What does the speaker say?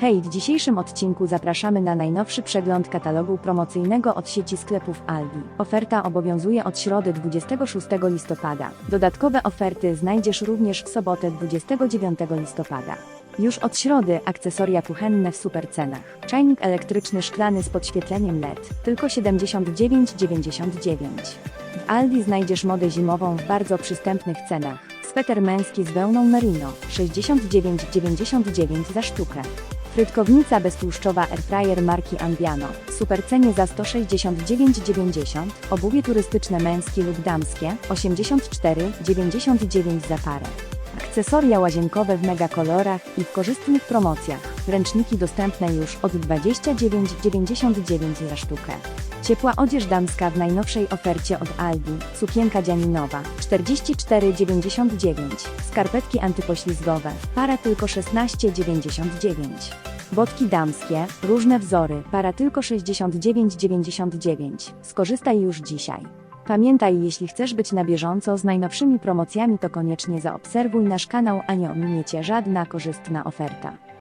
Hej, w dzisiejszym odcinku zapraszamy na najnowszy przegląd katalogu promocyjnego od sieci sklepów Aldi. Oferta obowiązuje od środy 26 listopada. Dodatkowe oferty znajdziesz również w sobotę 29 listopada. Już od środy akcesoria kuchenne w super cenach. Czajnik elektryczny szklany z podświetleniem LED, tylko 79,99. W Aldi znajdziesz modę zimową w bardzo przystępnych cenach. Sweter męski z wełną merino 69,99 za sztukę. Frytkownica beztłuszczowa Airfryer marki Ambiano supercenie za 169,90. Obuwie turystyczne męskie lub damskie 84,99 za parę. Akcesoria łazienkowe w megakolorach i w korzystnych promocjach. Ręczniki dostępne już od 29,99 za sztukę. Ciepła odzież damska w najnowszej ofercie od Aldi. Sukienka dzianinowa 44,99. Skarpetki antypoślizgowe. Para tylko 16,99. Botki damskie, różne wzory, para tylko 69,99. Skorzystaj już dzisiaj. Pamiętaj, jeśli chcesz być na bieżąco z najnowszymi promocjami, to koniecznie zaobserwuj nasz kanał, a nie ominiecie żadna korzystna oferta.